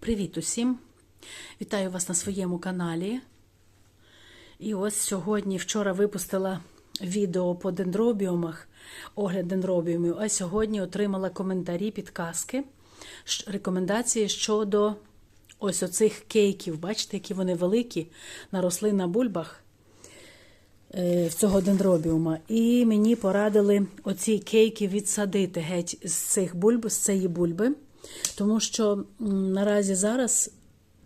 Привіт усім! Вітаю вас на своєму каналі. І ось сьогодні, вчора випустила відео по дендробіумах, огляд дендробіумів, а сьогодні отримала коментарі, підказки, рекомендації щодо ось оцих кейків. Бачите, які вони великі наросли на бульбах е, в цього дендробіума. І мені порадили оці кейки відсадити геть з цих бульб, з цієї бульби. Тому що наразі зараз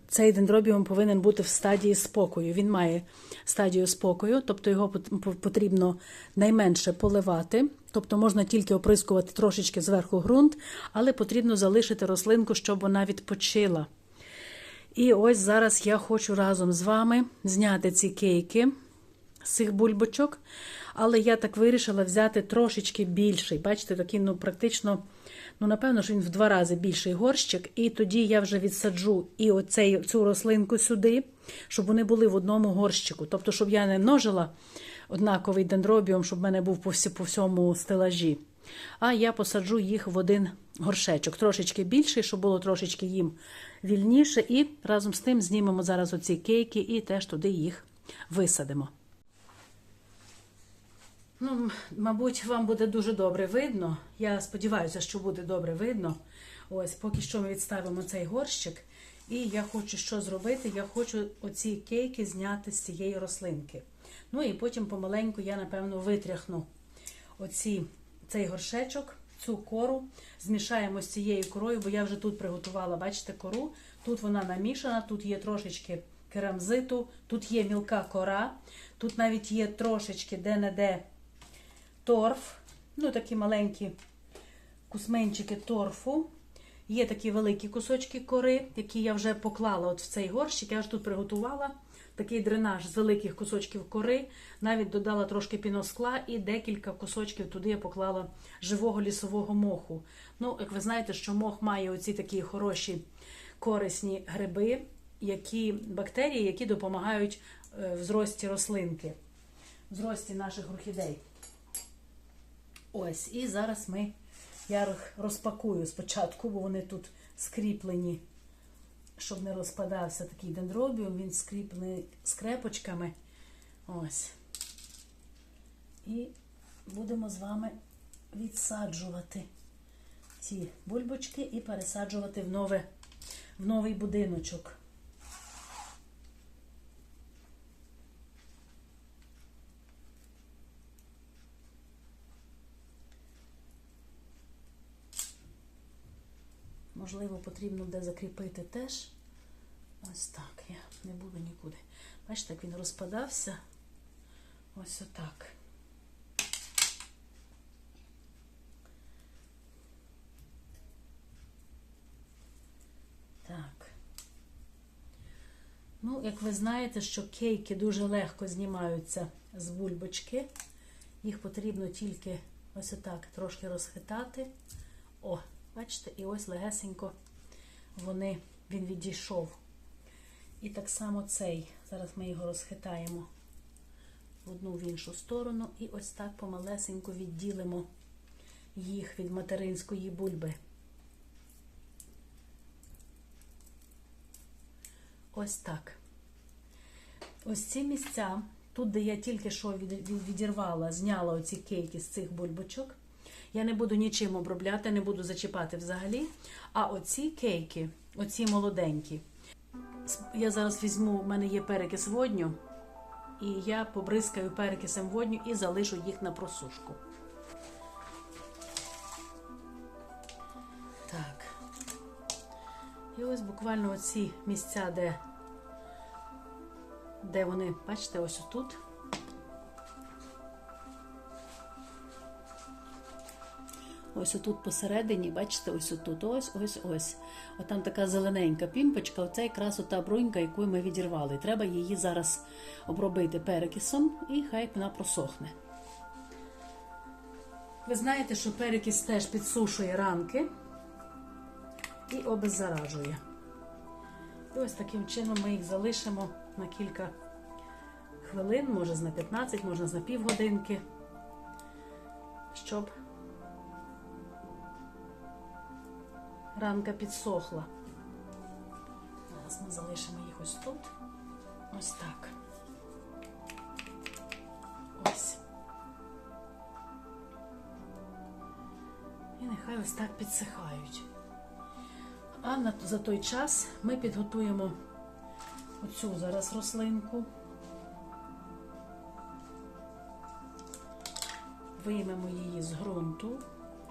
цей дендробіум повинен бути в стадії спокою. Він має стадію спокою, тобто його потрібно найменше поливати. Тобто можна тільки оприскувати трошечки зверху ґрунт, але потрібно залишити рослинку, щоб вона відпочила. І ось зараз я хочу разом з вами зняти ці кейки цих бульбочок. Але я так вирішила взяти трошечки більший. Бачите, такий, ну, практично, ну, напевно, що він в два рази більший горщик. І тоді я вже відсаджу і оцей, цю рослинку сюди, щоб вони були в одному горщику. Тобто, щоб я не множила однаковий дендробіум, щоб в мене був по, всі, по всьому стелажі. А я посаджу їх в один горшечок, трошечки більший, щоб було трошечки їм вільніше. І разом з тим знімемо зараз оці кейки і теж туди їх висадимо. Ну, мабуть, вам буде дуже добре видно. Я сподіваюся, що буде добре видно. Ось, поки що ми відставимо цей горщик. І я хочу що зробити? Я хочу оці кейки зняти з цієї рослинки. Ну і потім помаленьку я, напевно, витряхну оці, цей горшечок, цю кору, змішаємо з цією корою, бо я вже тут приготувала, бачите, кору. Тут вона намішана, тут є трошечки керамзиту, тут є мілка кора, тут навіть є трошечки де-не-де торф, ну такі маленькі кусменчики торфу. Є такі великі кусочки кори, які я вже поклала от в цей горщик. Я ж тут приготувала такий дренаж з великих кусочків кори, навіть додала трошки піноскла і декілька кусочків туди я поклала живого лісового моху. Ну, як ви знаєте, що мох має оці такі хороші корисні гриби, які бактерії, які допомагають е, в зрості рослинки, в зрості наших орхідей. Ось, і зараз ми, я їх розпакую спочатку, бо вони тут скріплені, щоб не розпадався такий дендробіум, він скріплений скрепочками. Ось. І будемо з вами відсаджувати ці бульбочки і пересаджувати в, нове, в новий будиночок. Можливо, потрібно де закріпити теж. Ось так. Я не буду нікуди. Бачите, як він розпадався. Ось отак. Так. Ну, як ви знаєте, що кейки дуже легко знімаються з бульбочки. Їх потрібно тільки ось отак трошки розхитати. О, бачите, і ось легесенько вони, він відійшов. І так само цей. Зараз ми його розхитаємо в одну в іншу сторону. І ось так помалесенько відділимо їх від материнської бульби. Ось так. Ось ці місця, тут, де я тільки що від- від- відірвала, зняла оці кейки з цих бульбочок. Я не буду нічим обробляти, не буду зачіпати взагалі. А оці кейки, оці молоденькі, я зараз візьму, в мене є перекис водню, і я побризкаю перекисом водню і залишу їх на просушку. Так. І ось буквально оці місця, де, де вони, бачите, ось тут. Ось отут посередині, бачите, ось отут, ось, ось, ось. От там така зелененька пімпочка, оце якраз ота брунька, яку ми відірвали. Треба її зараз обробити перекисом і хай вона просохне. Ви знаєте, що перекис теж підсушує ранки і обеззаражує. І ось таким чином ми їх залишимо на кілька хвилин, може на 15, може на півгодинки, щоб ранка підсохла. Зараз ми залишимо їх ось тут. Ось так. Ось. І нехай ось так підсихають. А за той час ми підготуємо оцю зараз рослинку. Виймемо її з ґрунту.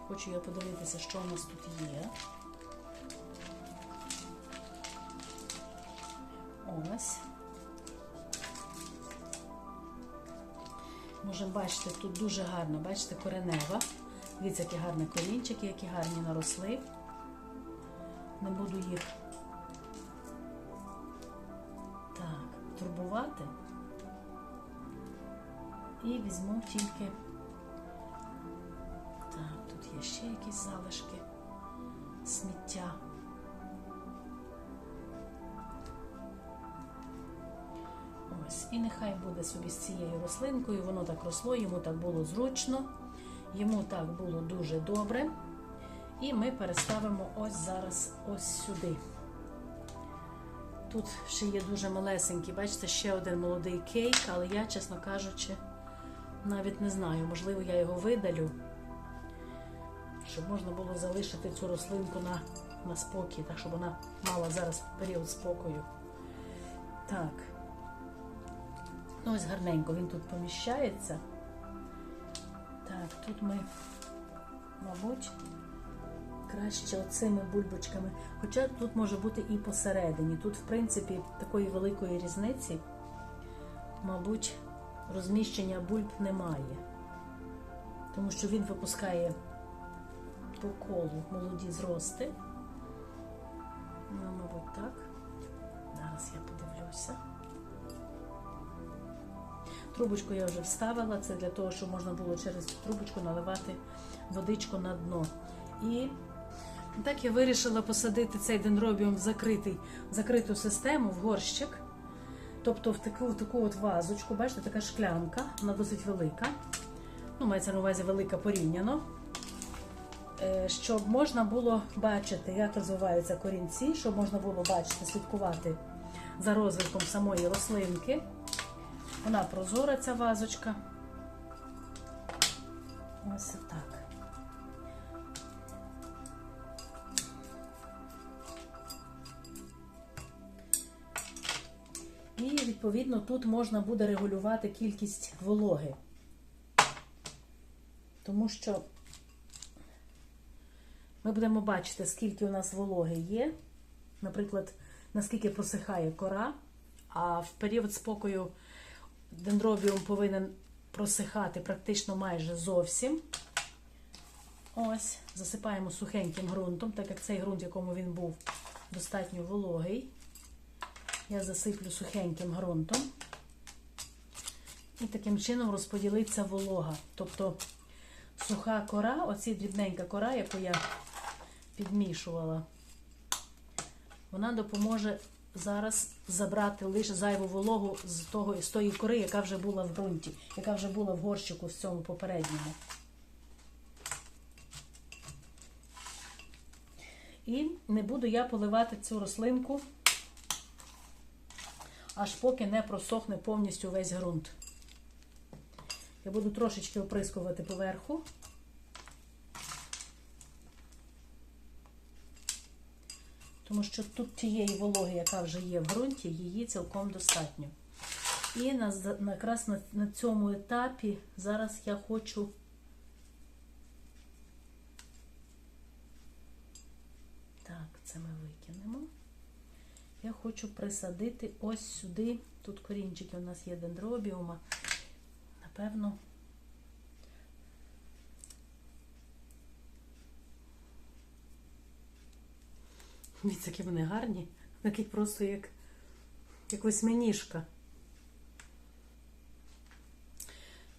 Хочу я подивитися, що у нас тут є. Ось. Можемо бачити, тут дуже гарно, бачите, коренева. Дивіться, які гарні корінчики, які гарні наросли. Не буду їх так, турбувати. І візьму тільки. Так, тут є ще якісь залишки сміття. І нехай буде собі з цією рослинкою, воно так росло, йому так було зручно, йому так було дуже добре. І ми переставимо ось зараз ось сюди. Тут ще є дуже малесенький, бачите, ще один молодий кейк, але я, чесно кажучи, навіть не знаю, можливо, я його видалю, щоб можна було залишити цю рослинку на, на спокій, так щоб вона мала зараз період спокою. Так. Ну, ось гарненько він тут поміщається. Так, тут ми, мабуть, краще оцими бульбочками. Хоча тут може бути і посередині. Тут, в принципі, такої великої різниці, мабуть, розміщення бульб немає. Тому що він випускає по колу молоді зрости. Ну, мабуть, так. Зараз я подивлюся. Трубочку я вже вставила, це для того, щоб можна було через трубочку наливати водичку на дно. І так я вирішила посадити цей дендробіум в закритий, в закриту систему, в горщик. Тобто в таку, в таку от вазочку, бачите, така шклянка, вона досить велика. Ну, мається на увазі велика порівняно. Е, Щоб можна було бачити, як розвиваються корінці, щоб можна було бачити, слідкувати за розвитком самої рослинки. Вона прозора, ця вазочка. Ось так. І, відповідно, тут можна буде регулювати кількість вологи. Тому що ми будемо бачити, скільки у нас вологи є. Наприклад, наскільки просихає кора, а в період спокою дендробіум повинен просихати практично майже зовсім. Ось, засипаємо сухеньким ґрунтом, так як цей ґрунт, в якому він був, достатньо вологий. Я засиплю сухеньким ґрунтом. І таким чином розподілиться волога. Тобто суха кора, оці дрібненька кора, яку я підмішувала, вона допоможе зараз забрати лише зайву вологу з того з тої кори, яка вже була в ґрунті, яка вже була в горщику в цьому попередньому. І не буду я поливати цю рослинку, аж поки не просохне повністю весь ґрунт. Я буду трошечки оприскувати поверху. Тому що тут тієї вологи, яка вже є в ґрунті, її цілком достатньо. І на, якраз на, на цьому етапі зараз я хочу так, це ми викинемо. Я хочу присадити ось сюди. Тут корінчики у нас є дендробіума. Напевно. Дивіться, які вони гарні. Такі просто як, як восьминіжка.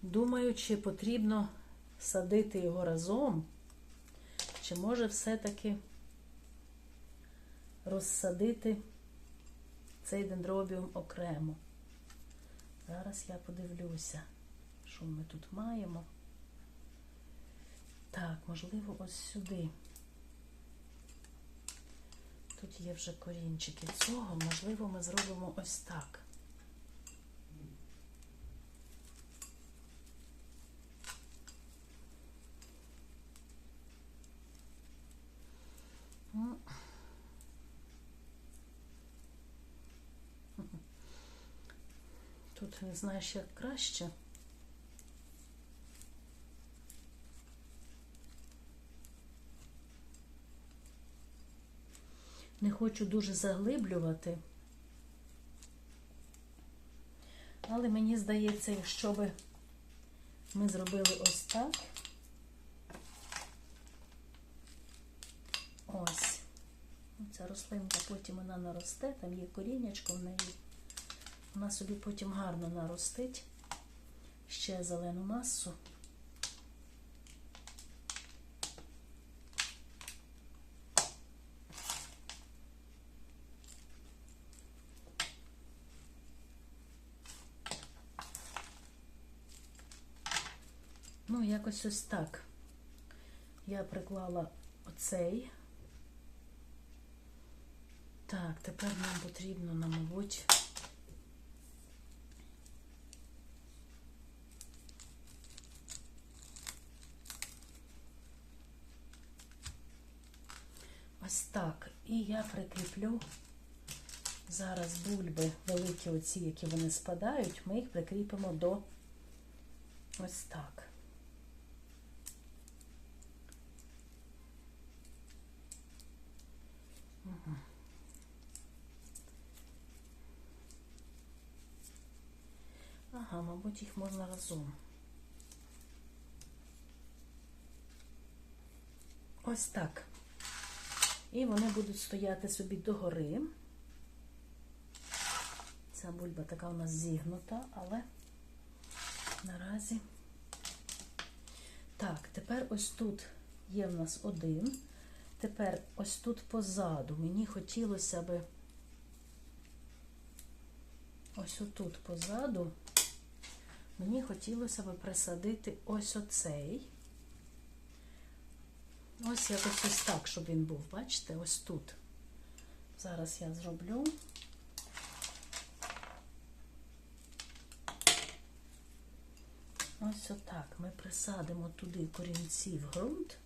Думаю, чи потрібно садити його разом, чи може все-таки розсадити цей дендробіум окремо. Зараз я подивлюся, що ми тут маємо. Так, можливо, ось сюди. Тут є вже корінчики цього, можливо, ми зробимо ось так. Тут не знаєш, як краще. Не хочу дуже заглиблювати. Але мені здається, якщо би ми зробили ось так. Ось. Ця рослинка потім вона наросте, там є коріннячко в неї. Вона собі потім гарно наростить ще зелену масу. Якось ось так. Я приклала оцей. Так, тепер нам потрібно, нам, мабуть, ось так. І я прикріплю зараз бульби великі оці, які вони спадають, ми їх прикріпимо до ось так. Мабуть, їх можна разом. Ось так. І вони будуть стояти собі догори. Ця бульба така у нас зігнута, але наразі. Так, тепер ось тут є в нас один. Тепер ось тут позаду мені хотілося би ось отут позаду, мені хотілося би присадити ось оцей. Ось якось ось так, щоб він був, бачите, ось тут. Зараз я зроблю. Ось отак. Ми присадимо туди корінці в ґрунт.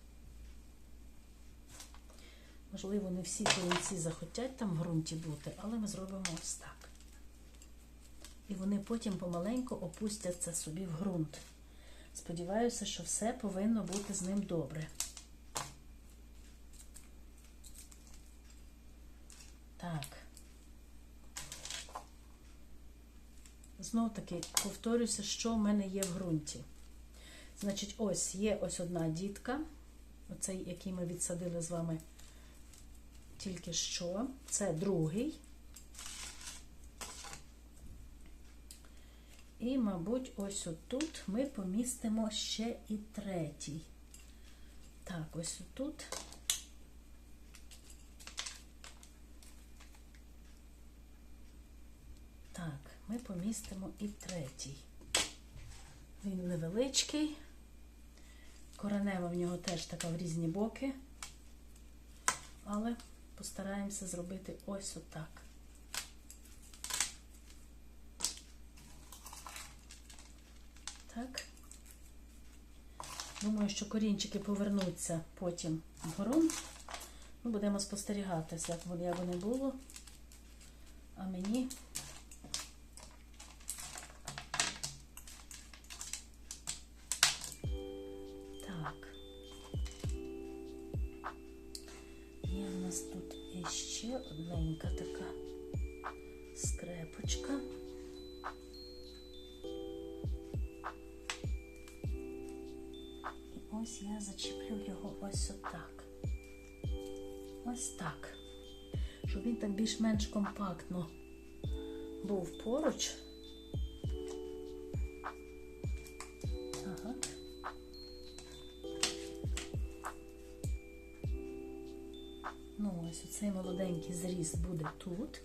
Можливо, не всі корінці захотять там в ґрунті бути, але ми зробимо ось так. І вони потім помаленьку опустяться собі в ґрунт. Сподіваюся, що все повинно бути з ним добре. Так. Знов таки повторюся, що в мене є в ґрунті. Значить, ось є ось одна дітка, оцей, який ми відсадили з вами тільки що. Це другий. І, мабуть, ось отут ми помістимо ще і третій. Так, ось отут. Так, ми помістимо і третій. Він невеличкий. Коренева в нього теж така в різні боки. Але постараємося зробити ось отак. Так. Думаю, що корінчики повернуться потім в ґрунт. Ми будемо спостерігати, як воно було. А мені так. Є в нас тут іще одненька така скрепочка. Ось я зачіплю його ось отак. Ось так. Щоб він там більш-менш компактно був поруч. Ага. Ну, ось оцей молоденький зріст буде тут.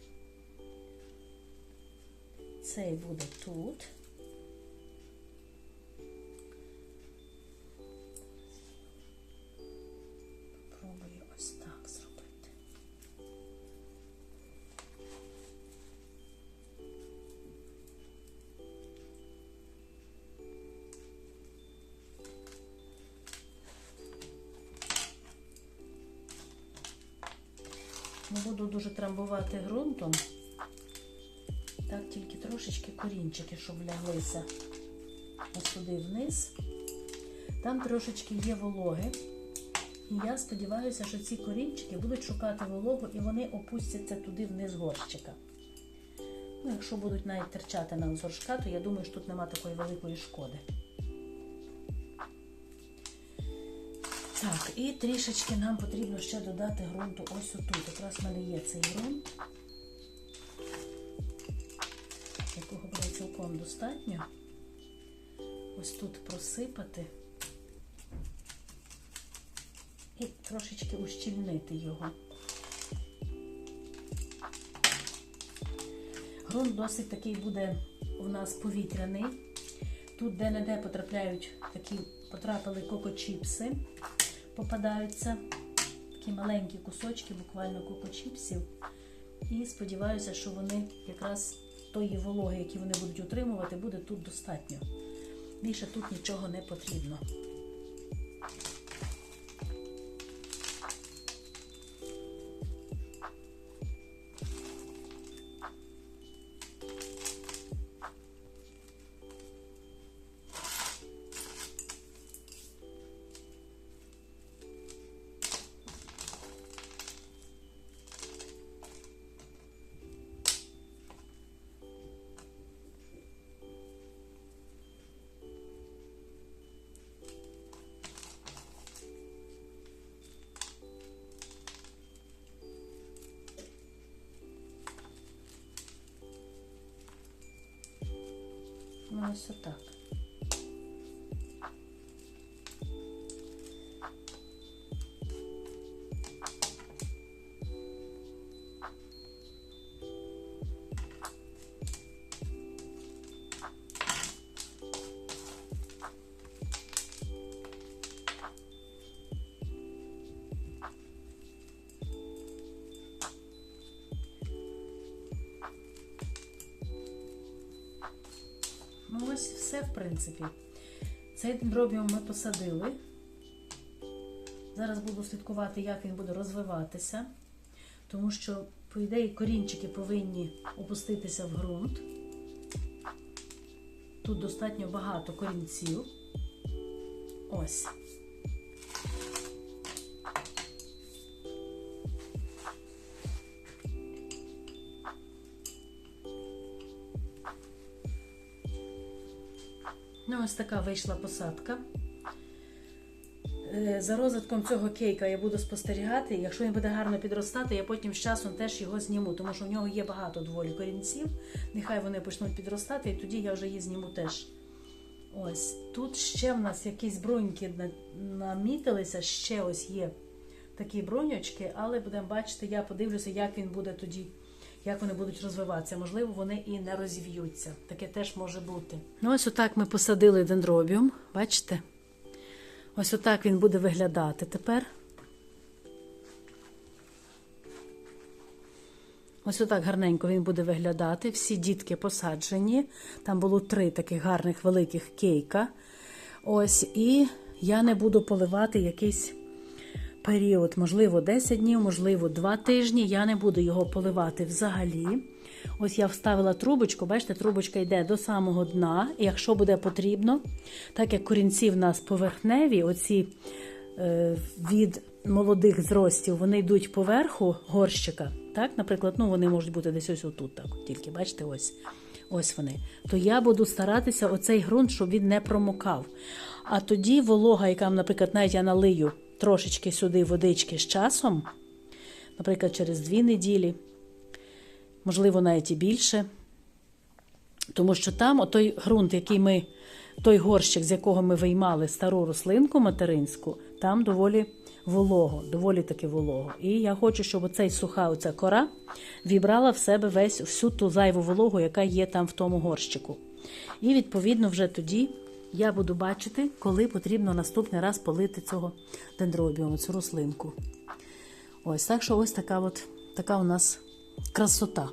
Цей буде тут. Буду дуже трамбувати ґрунтом. Так, тільки трошечки корінчики, щоб ляглися ось туди вниз. Там трошечки є вологи. І я сподіваюся, що ці корінчики будуть шукати вологу і вони опустяться туди вниз горщика. Ну, якщо будуть навіть терчати нам з горшка, то я думаю, що тут нема такої великої шкоди. Так, і трішечки нам потрібно ще додати ґрунту ось отут. Якраз в мене є цей ґрунт, якого буде цілком достатньо. Ось тут просипати і трошечки ущільнити його. Грунт досить такий буде у нас повітряний. Тут де-не-де потрапляють такі, потрапили кокочіпси, попадаються такі маленькі кусочки, буквально кокочіпсів. І сподіваюся, що вони якраз тої вологи, які вони будуть утримувати, буде тут достатньо. Більше тут нічого не потрібно. Ось отак. Принципі. Цей дендробіум ми посадили. Зараз буду слідкувати, як він буде розвиватися, тому що, по ідеї, корінчики повинні опуститися в ґрунт. Тут достатньо багато корінців. Ось. Ось така вийшла посадка. Е, За розвитком цього кейка я буду спостерігати. Якщо він буде гарно підростати, я потім з часом теж його зніму, тому що в нього є багато доволі корінців. Нехай вони почнуть підростати, і тоді я вже її зніму теж. Ось тут ще в нас якісь броньки намітилися, ще ось є такі броньочки, але будемо бачити, я подивлюся, як він буде тоді, як вони будуть розвиватися. Можливо, вони і не розів'ються. Таке теж може бути. Ну, ось отак ми посадили дендробіум. Бачите? Ось отак він буде виглядати тепер. Ось отак гарненько він буде виглядати. Всі дітки посаджені. Там було три таких гарних великих кейка. Ось, і я не буду поливати якийсь період, можливо, 10 днів, можливо, 2 тижні. Я не буду його поливати взагалі. Ось я вставила трубочку, бачите, трубочка йде до самого дна. І якщо буде потрібно, так як корінці в нас поверхневі, оці е, від молодих зростів, вони йдуть поверху горщика. Так, наприклад, ну вони можуть бути десь ось отут, так, тільки бачите, ось. Ось вони. То я буду старатися оцей ґрунт, щоб він не промокав. А тоді волога, яка, наприклад, навіть я налию трошечки сюди водички з часом, наприклад, через дві неділі, можливо, навіть і більше. Тому що там той ґрунт, який ми, той горщик, з якого ми виймали стару рослинку материнську, там доволі волого, доволі таки волого. І я хочу, щоб оцей суха оця кора вібрала в себе весь всю ту зайву вологу, яка є там в тому горщику. І відповідно вже тоді я буду бачити, коли потрібно наступний раз полити цього дендробіуму, цю рослинку. Ось так що ось така от така у нас красота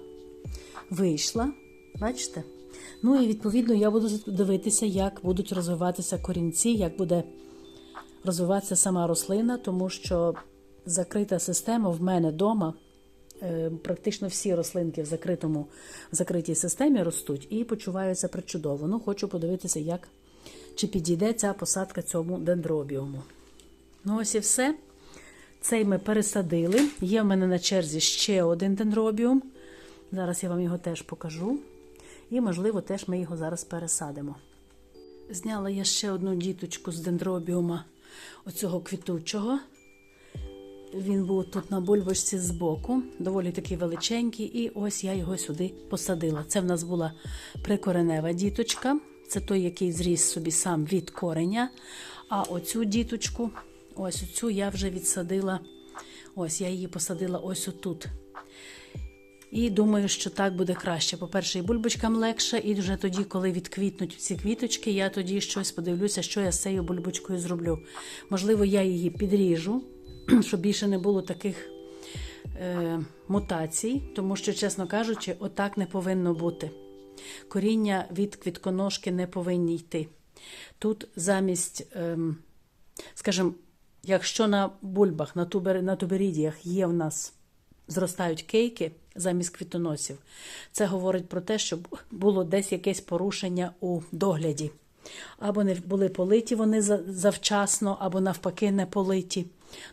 вийшла. Бачите? Ну і відповідно я буду дивитися, як будуть розвиватися корінці, як буде розвиватися сама рослина, тому що закрита система в мене вдома е, практично всі рослинки в закритому в закритій системі ростуть і почуваються причудово. Ну, хочу подивитися, як чи підійде ця посадка цьому дендробіуму. Ну, ось і все. Цей ми пересадили. Є в мене на черзі ще один дендробіум. Зараз я вам його теж покажу. І, можливо, теж ми його зараз пересадимо. Зняла я ще одну діточку з дендробіума оцього квітучого. Він був тут на бульбочці збоку, доволі такий величенький, і ось я його сюди посадила. Це в нас була прикоренева діточка, це той, який зріс собі сам від кореня. А оцю діточку, ось оцю я вже відсадила. Ось я її посадила ось отут. І думаю, що так буде краще. По-перше, і бульбочкам легше, і вже тоді, коли відквітнуть ці квіточки, я тоді щось подивлюся, що я з цією бульбочкою зроблю. Можливо, я її підріжу, щоб більше не було таких е, мутацій, тому що, чесно кажучи, отак не повинно бути. Коріння від квітконожки не повинні йти. Тут замість, ем, скажімо, якщо на бульбах, на, тубер, на туберідіях є в нас зростають кейки замість квітоносів, це говорить про те, що було десь якесь порушення у догляді. Або не були политі вони завчасно, або навпаки не политі.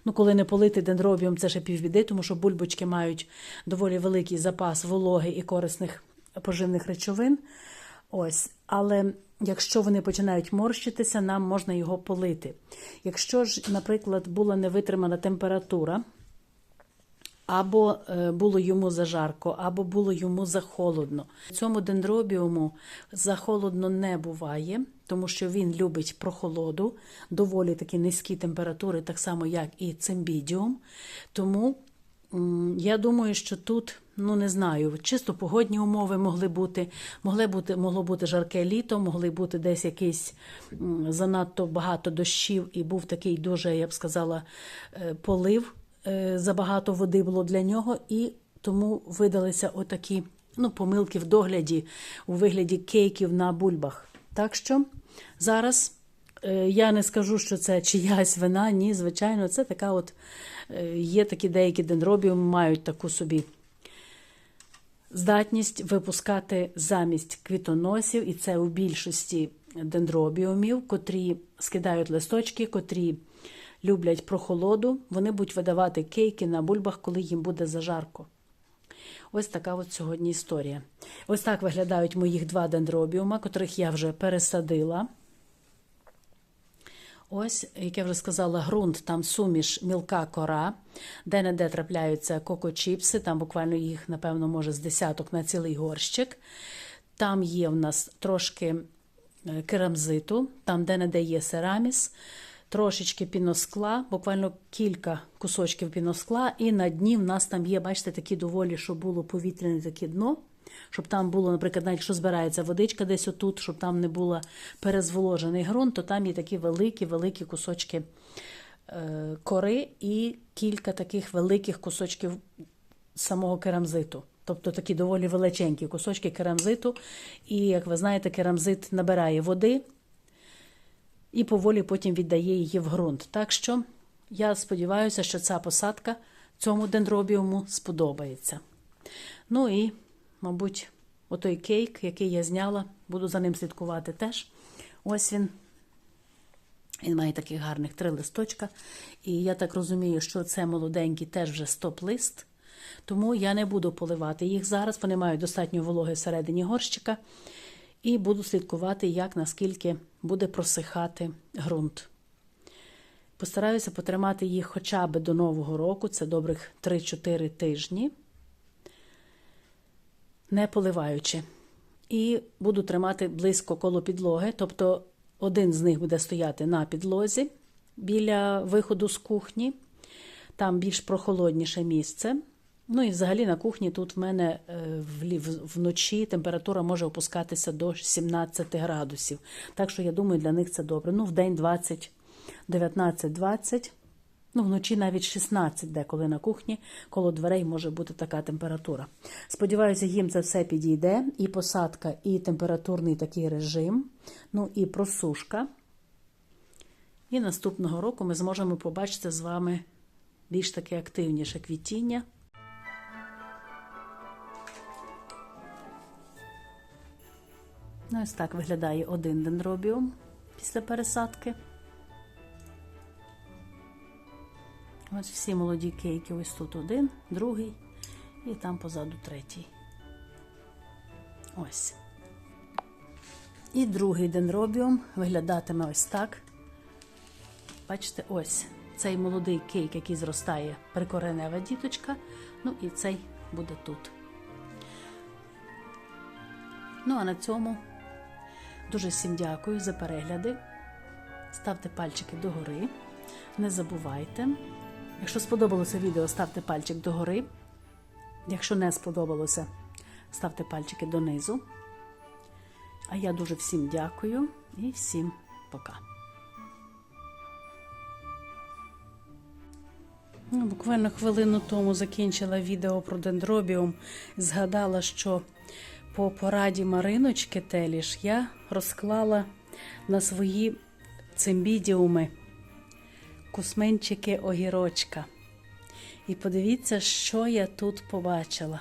Ну, коли не политий дендробіум, це ще півбіди, тому що бульбочки мають доволі великий запас вологи і корисних поживних речовин. Ось, але якщо вони починають морщитися, нам можна його полити. Якщо ж, наприклад, була невитримана температура, або е, було йому зажарко, або було йому захолодно. Цьому дендробіуму захолодно не буває, тому що він любить прохолоду, доволі такі низькі температури, так само, як і цимбідіум. Тому я думаю, що тут, ну не знаю, чисто погодні умови могли бути, могли бути, могло бути жарке літо, могли бути десь якийсь занадто багато дощів, і був такий дуже, я б сказала, е, полив. Е, забагато води було для нього, і тому видалися отакі ну, помилки в догляді у вигляді кейків на бульбах. Так що зараз е, я не скажу, що це чиясь вина, ні, звичайно, це така от є такі деякі дендробіуми, мають таку собі. Здатність випускати замість квітоносів, і це у більшості дендробіумів, котрі скидають листочки, котрі люблять прохолоду, вони будуть видавати кейки на бульбах, коли їм буде зажарко. Ось така от сьогодні історія. Ось так виглядають моїх два дендробіума, котрих я вже пересадила. Ось, як я вже сказала, ґрунт, там суміш мілка кора, де-не-де трапляються кокочіпси, там буквально їх, напевно, може, з десяток на цілий горщик. Там є в нас трошки е, керамзиту, там де-не-де є сераміс трошечки піноскла, буквально кілька кусочків піноскла, і на дні в нас там є, бачите, такі доволі, щоб було повітряне таке дно. Щоб там було, наприклад, навіть якщо збирається водичка десь отут, щоб там не було перезволожений ґрунт, то там є такі великі-великі кусочки е, кори і кілька таких великих кусочків самого керамзиту. Тобто такі доволі величенькі кусочки керамзиту. І, як ви знаєте, керамзит набирає води, і поволі потім віддає її в ґрунт. Так що я сподіваюся, що ця посадка цьому дендробіуму сподобається. Ну і, мабуть, отой кейк, який я зняла, буду за ним слідкувати теж. Ось він. Він має таких гарних три листочка. І я так розумію, що це молоденький теж вже стоп-лист. Тому я не буду поливати їх зараз. Вони мають достатньо вологи всередині горщика. І буду слідкувати, як наскільки буде просихати ґрунт. Постараюся потримати їх хоча б до Нового року, це добрих 3-4 тижні, не поливаючи. І буду тримати близько коло підлоги, тобто один з них буде стояти на підлозі біля виходу з кухні, там більш прохолодніше місце. Ну і взагалі на кухні тут в мене е, вночі температура може опускатися до 17 градусів. Так що, я думаю, для них це добре. Ну, в день 20, 19-20, Ну, вночі навіть 16 деколи на кухні, коло дверей може бути така температура. Сподіваюся, їм це все підійде. І посадка, і температурний такий режим, ну і просушка. І наступного року ми зможемо побачити з вами більш таке активніше квітіння. Ну, Ось так виглядає один дендробіум після пересадки. Ось всі молоді кейки, ось тут один, другий і там позаду третій. Ось. І другий дендробіум виглядатиме ось так. Бачите, ось цей молодий кейк, який зростає, прикоренева діточка. Ну і цей буде тут. Ну, а на цьому дуже всім дякую за перегляди. Ставте пальчики догори. Не забувайте. Якщо сподобалося відео, ставте пальчик догори. Якщо не сподобалося, ставте пальчики донизу. А я дуже всім дякую і всім пока. Ну, буквально хвилину тому закінчила відео про дендробіум. Згадала, що по пораді Мариночки Теліш я розклала на свої цимбідіуми кусменчики огірочка. І подивіться, що я тут побачила.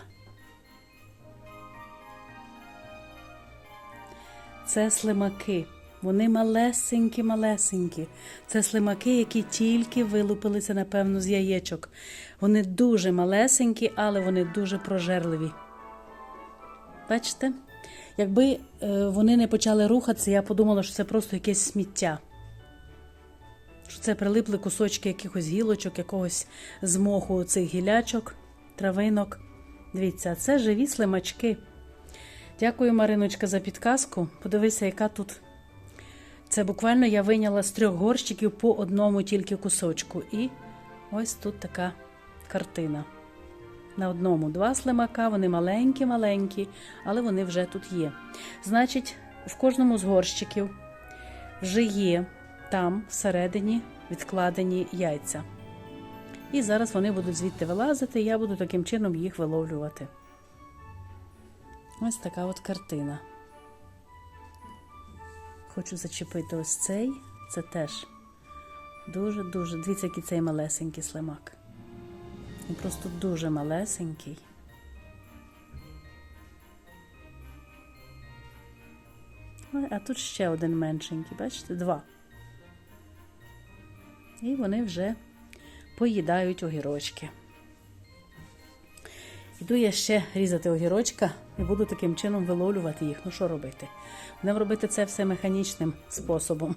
Це слимаки. Вони малесенькі-малесенькі. Це слимаки, які тільки вилупилися, напевно, з яєчок. Вони дуже малесенькі, але вони дуже прожерливі. Бачите? Якби е, вони не почали рухатися, я подумала, що це просто якесь сміття. Що це прилипли кусочки якихось гілочок, якогось змоху цих гілячок, травинок. Дивіться, це живі слимачки. Дякую, Мариночка, за підказку. Подивися, яка тут. Це буквально я вийняла з трьох горщиків по одному тільки кусочку. І ось тут така картина. На одному два слимака, вони маленькі-маленькі, але вони вже тут є. Значить, в кожному з горщиків вже є там всередині відкладені яйця. І зараз вони будуть звідти вилазити, і я буду таким чином їх виловлювати. Ось така от картина. Хочу зачепити ось цей. Це теж дуже-дуже. Дивіться, який цей малесенький слимак. Він просто дуже малесенький. А тут ще один меншенький, бачите, два. І вони вже поїдають огірочки. Іду я ще різати огірочка і буду таким чином виловлювати їх. Ну що робити? Будемо робити це все механічним способом.